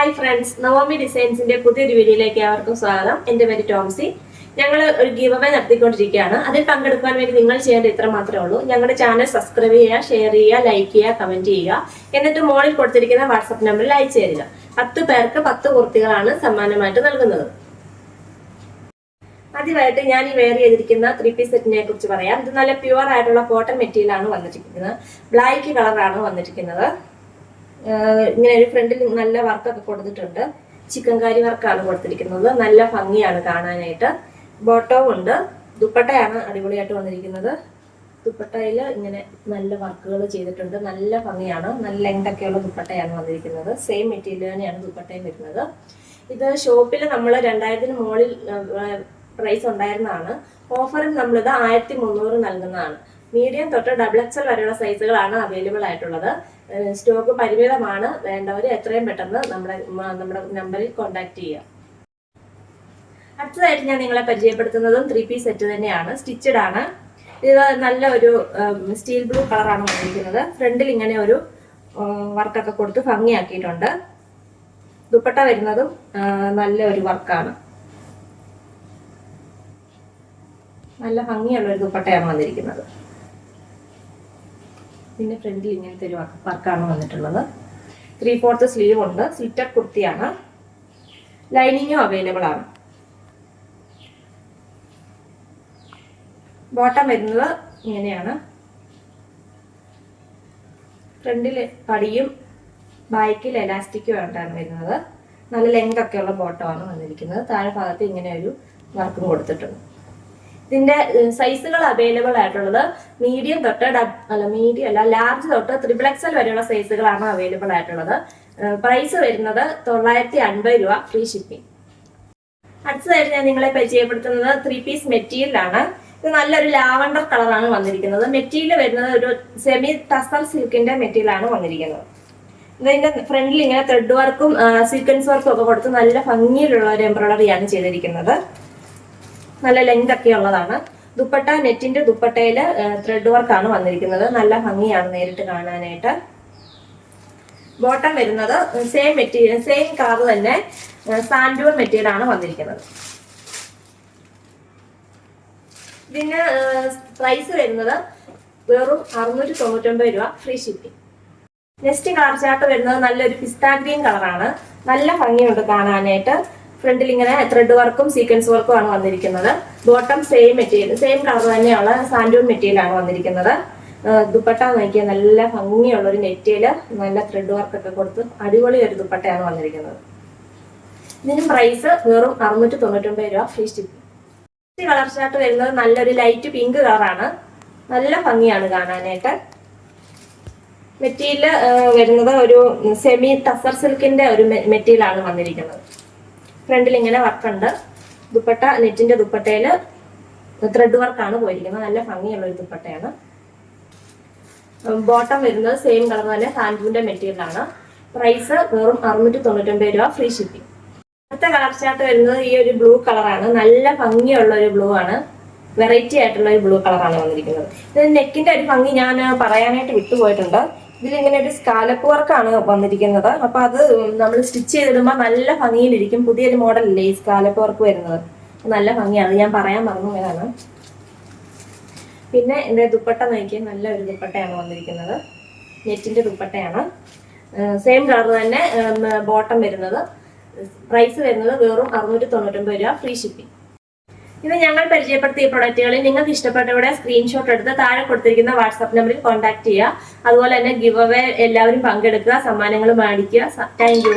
Hi friends Naomi ഡിസൈൻസിന്റെ പുതിയൊരു വീഡിയോയിലേക്ക് അവർക്കും സ്വാഗതം. എന്റെ പേര് ടോംസി. ഞങ്ങൾ ഒരു ഗീവ് അവേ നടത്തിക്കൊണ്ടിരിക്കുകയാണ്. അതിൽ പങ്കെടുക്കാൻ വേണ്ടി നിങ്ങൾ ചെയ്യേണ്ടത് ഇത്ര മാത്രമേ ഉള്ളൂ. ഞങ്ങളുടെ ചാനൽ സബ്സ്ക്രൈബ് ചെയ്യുക ഷെയർ ചെയ്യുക ലൈക്ക് ചെയ്യുക കമന്റ് ചെയ്യുക. എന്നിട്ട് മോളിൽ കൊടുത്തിരിക്കുന്ന വാട്സപ്പ് നമ്പറിൽ അയച്ചു തരിക. പത്ത് പേർക്ക് പത്ത് കുർത്തികളാണ് സമ്മാനമായിട്ട് നൽകുന്നത്. ആദ്യമായിട്ട് ഞാൻ ഈ വെയർ ചെയ്തിരിക്കുന്ന ത്രീ പീസ് സെറ്റിനെ കുറിച്ച് പറയാം. ഇത് നല്ല പ്യുവർ ആയിട്ടുള്ള കോട്ടൺ മെറ്റീരിയൽ ആണ് വന്നിരിക്കുന്നത്. ബ്ലാക്ക് കളറാണ് വന്നിരിക്കുന്നത്. ഇങ്ങനെ ഒരു ഫ്രണ്ടിൽ നല്ല വർക്കൊക്കെ കൊടുത്തിട്ടുണ്ട്. ചിക്കൻ കാരി വർക്കാണ് കൊടുത്തിരിക്കുന്നത്. നല്ല ഭംഗിയാണ് കാണാനായിട്ട്. ബോട്ടോ ഉണ്ട്. ദുപ്പട്ടയാണ് അടിപൊളിയായിട്ട് വന്നിരിക്കുന്നത്. ദുപ്പട്ടയിൽ ഇങ്ങനെ നല്ല വർക്കുകൾ ചെയ്തിട്ടുണ്ട്. നല്ല ഭംഗിയാണ്. നല്ല ലെങ്ത് ഒക്കെയുള്ള ദുപ്പട്ടയാണ് വന്നിരിക്കുന്നത്. സെയിം മെറ്റീരിയൽ തന്നെയാണ് ദുപ്പട്ടയും വരുന്നത്. ഇത് ഷോപ്പിൽ നമ്മൾ രണ്ടായിരത്തിന് മുകളിൽ പ്രൈസ് ഉണ്ടായിരുന്നതാണ്. ഓഫറിൽ നമ്മളിത് ആയിരത്തി മുന്നൂറ് നൽകുന്നതാണ്. മീഡിയം തൊട്ട് ഡബിൾ എക്സൽ വരെയുള്ള സൈസുകളാണ് അവൈലബിൾ ആയിട്ടുള്ളത്. സ്റ്റോക്ക് പരിമിതമാണ്. വേണ്ടവർ എത്രയും പെട്ടെന്ന് നമ്മുടെ നമ്മുടെ നമ്പറിൽ കോൺടാക്ട് ചെയ്യുക. അടുത്തതായിട്ട് ഞാൻ നിങ്ങളെ പരിചയപ്പെടുത്തുന്നതും ത്രീ പീസ് സെറ്റ് തന്നെയാണ്. സ്റ്റിച്ചഡ് ആണ്. ഇത് നല്ല ഒരു സ്റ്റീൽ ബ്ലൂ കളറാണ് വന്നിരിക്കുന്നത്. ഫ്രണ്ടിൽ ഇങ്ങനെ ഒരു വർക്കൊക്കെ കൊടുത്ത് ഭംഗിയാക്കിയിട്ടുണ്ട്. ദുപ്പട്ട വരുന്നതും നല്ല ഒരു വർക്കാണ് നല്ല ഭംഗിയുള്ള ഒരു ദുപ്പട്ടയാണ് വന്നിരിക്കുന്നത്. പിന്നെ ഫ്രണ്ടിൽ ഇങ്ങനത്തെ ഒരു വർക്കാണ് വന്നിട്ടുള്ളത്. ത്രീ ഫോർത്ത് സ്ലീവ് ഉണ്ട്. സ്ലിറ്റർ കുർത്തിയാണ്. ലൈനിങ്ങും അവൈലബിൾ ആണ്. ബോട്ടം വരുന്നത് ഇങ്ങനെയാണ്. ഫ്രണ്ടിൽ പടിയും ബാക്കിൽ എലാസ്റ്റിക്കും ആയിട്ടാണ് വരുന്നത്. നല്ല ലെങ്ത് ഒക്കെയുള്ള ബോട്ടമാണ് വന്നിരിക്കുന്നത്. താഴെ ഭാഗത്ത് ഇങ്ങനെ ഒരു വർക്കും കൊടുത്തിട്ടുണ്ട്. ഇതിന്റെ സൈസുകൾ അവൈലബിൾ ആയിട്ടുള്ളത് മീഡിയം തൊട്ട് അല്ല മീഡിയം അല്ല ലാർജ് തൊട്ട് ത്രിബിൾ എക്സൽ വരെയുള്ള സൈസുകളാണ് അവൈലബിൾ ആയിട്ടുള്ളത്. പ്രൈസ് വരുന്നത് തൊള്ളായിരത്തി അൻപത് രൂപ ഫ്രീ ഷിപ്പിംഗ് അടുത്തതായിട്ട് ഞാൻ നിങ്ങളെ പരിചയപ്പെടുത്തുന്നത് ത്രീ പീസ് മെറ്റീരിയലാണ് ഇത് നല്ലൊരു ലാവണ്ടർ കളറാണ് വന്നിരിക്കുന്നത്. മെറ്റീരിയൽ വരുന്നത് ഒരു സെമി ടസർ സിൽക്കിന്റെ മെറ്റീരിയൽ ആണ് വന്നിരിക്കുന്നത്. ഇതിന്റെ ഫ്രണ്ടിൽ ഇങ്ങനെ ത്രെഡ് വർക്കും സീക്വൻസ് വർക്കും ഒക്കെ കൊടുത്ത് നല്ല ഭംഗിയിലുള്ള ഒരു എംബ്രോയിഡറിയാണ് ചെയ്തിരിക്കുന്നത്. നല്ല ലെങ്ത് ഒക്കെ ഉള്ളതാണ്. ദുപ്പട്ട നെറ്റിന്റെ ദുപ്പട്ടയിൽ ത്രെഡ് വർക്കാണ് വന്നിരിക്കുന്നത്. നല്ല ഭംഗിയാണ് നേരിട്ട് കാണാനായിട്ട്. ബോട്ടം വരുന്നത് സെയിം മെറ്റീരിയൽ സെയിം കളർ തന്നെ സാൻഡൂർ മെറ്റീരിയൽ ആണ് വന്നിരിക്കുന്നത്. ഇതിന് പ്രൈസ് വരുന്നത് വെറും അറുന്നൂറ്റി തൊണ്ണൂറ്റൊമ്പത് രൂപ free shipping next colour chart വരുന്നത് നല്ലൊരു പിസ്താഗ്രീൻ കളറാണ് നല്ല ഭംഗിയുണ്ട് കാണാനായിട്ട്. ഫ്രണ്ടിൽ ഇങ്ങനെ ത്രെഡ് വർക്കും സീക്വൻസ് വർക്കും ആണ് വന്നിരിക്കുന്നത്. Bottom same material same colour തന്നെയുള്ള സാൻഡൂൺ മെറ്റീരിയൽ ആണ് വന്നിരിക്കുന്നത്. ദുപ്പട്ട നോക്കിയാൽ നല്ല ഭംഗിയുള്ള ഒരു നെറ്റിയിൽ നല്ല ത്രെഡ് വർക്ക് ഒക്കെ കൊടുത്ത് അടിപൊളി ഒരു ദുപ്പട്ടയാണ് വന്നിരിക്കുന്നത്. ഇതിന് പ്രൈസ് വെറും അറുന്നൂറ്റി തൊണ്ണൂറ്റൊമ്പത് രൂപ ഫ്രീ ഷിപ്പിംഗ് കളർ ഷർട്ട് വരുന്നത് നല്ലൊരു ലൈറ്റ് പിങ്ക് കളറാണ് നല്ല ഭംഗിയാണ് കാണാനായിട്ട്. മെറ്റീരിയൽ വരുന്നത് ഒരു സെമി ടസർ സിൽക്കിന്റെ ഒരു മെറ്റീരിയൽ ആണ് വന്നിരിക്കുന്നത്. ഫ്രണ്ടിൽ ഇങ്ങനെ വർക്കുണ്ട്. ദുപ്പട്ട നെറ്റിന്റെ ദുപ്പട്ടയിൽ ത്രെഡ് വർക്കാണ് പോയിരിക്കുന്നത്. നല്ല ഭംഗിയുള്ള ഒരു ദുപ്പട്ടയാണ്. ബോട്ടം വരുന്നത് സെയിം കളർ തന്നെ സാൻഡുവിന്റെ മെറ്റീരിയൽ ആണ്. പ്രൈസ് വെറും അറുന്നൂറ്റി തൊണ്ണൂറ്റൊമ്പത് രൂപ ഫ്രീ ഷിപ്പിംഗ് അടുത്ത കളർ ചാർട്ട് വരുന്നത് ഈ ഒരു ബ്ലൂ കളറാണ് നല്ല ഭംഗിയുള്ള ഒരു ബ്ലൂ ആണ്. വെറൈറ്റി ആയിട്ടുള്ള ഒരു ബ്ലൂ കളറാണ് വന്നിരിക്കുന്നത്. ഇത് നെക്കിന്റെ ഒരു ഭംഗി ഞാൻ പറയാനായിട്ട് വിട്ടുപോയിട്ടുണ്ട്. ഇതിലിങ്ങനെ ഒരു സ്കാലപ്പ് വർക്കാണ് വന്നിരിക്കുന്നത്. അപ്പൊ അത് നമ്മൾ സ്റ്റിച്ച് ചെയ്തിടുമ്പോൾ നല്ല ഭംഗിയിലിരിക്കും. പുതിയൊരു മോഡലല്ലേ ഈ സ്കാലപ്പ് വർക്ക് വരുന്നത്? നല്ല ഭംഗിയാണ്. ഞാൻ പറയാൻ മറന്നു പോയതാണ്. പിന്നെ എന്റെ ദുപ്പട്ട നോക്കിയാൽ നല്ല ഒരു ദുപ്പട്ടയാണ് വന്നിരിക്കുന്നത്. നെറ്റിന്റെ ദുപ്പട്ടയാണ്. സെയിം കളർ തന്നെ ബോട്ടം വരുന്നത്. പ്രൈസ് വരുന്നത് വെറും അറുന്നൂറ്റി തൊണ്ണൂറ്റൊമ്പത് രൂപ ഫ്രീ ഷിപ്പിംഗ് ഇത് ഞങ്ങൾ പരിചയപ്പെടുത്തിയ പ്രൊഡക്റ്റുകളിൽ നിങ്ങൾക്ക് ഇഷ്ടപ്പെട്ടവിടെ സ്ക്രീൻഷോട്ട് എടുത്ത് താഴെ കൊടുത്തിരിക്കുന്ന വാട്സാപ്പ് നമ്പറിൽ കോൺടാക്ട് ചെയ്യുക. അതുപോലെ തന്നെ ഗിവ് അവേ എല്ലാവരും പങ്കെടുക്കുക സമ്മാനങ്ങൾ മേടിക്കുക. താങ്ക്